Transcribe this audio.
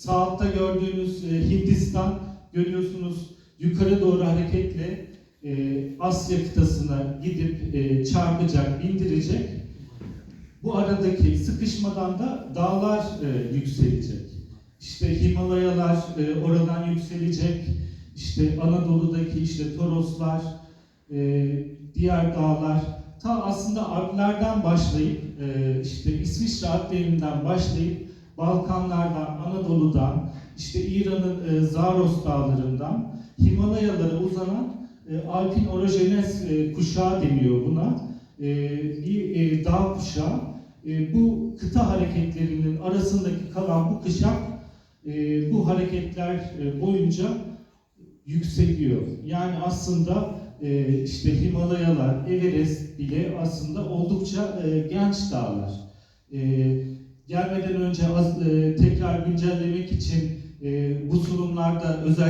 sağ altta gördüğünüz e, Hindistan görüyorsunuz yukarı doğru hareketle e, Asya kıtasına gidip e, çarpacak, bindirecek. Bu aradaki sıkışmadan da dağlar e, yükselecek. İşte Himalayalar e, oradan yükselecek. İşte Anadolu'daki işte Toroslar, e, diğer dağlar ta aslında Alplerden başlayıp e, işte İsviçre Alplerinden başlayıp Balkanlardan, Anadolu'dan, işte İran'ın e, Zaros dağlarından Himalayalara uzanan e, Alpin orojenez e, kuşağı deniyor buna. E, bir e, dağ kuşağı. E, bu kıta hareketlerinin arasındaki kalan bu kışak e, bu hareketler e, boyunca yükseliyor. Yani aslında e, işte Himalayalar, Everest bile aslında oldukça e, genç dağlar. E, gelmeden önce az, e, tekrar güncellemek için e, bu sunumlarda özellikle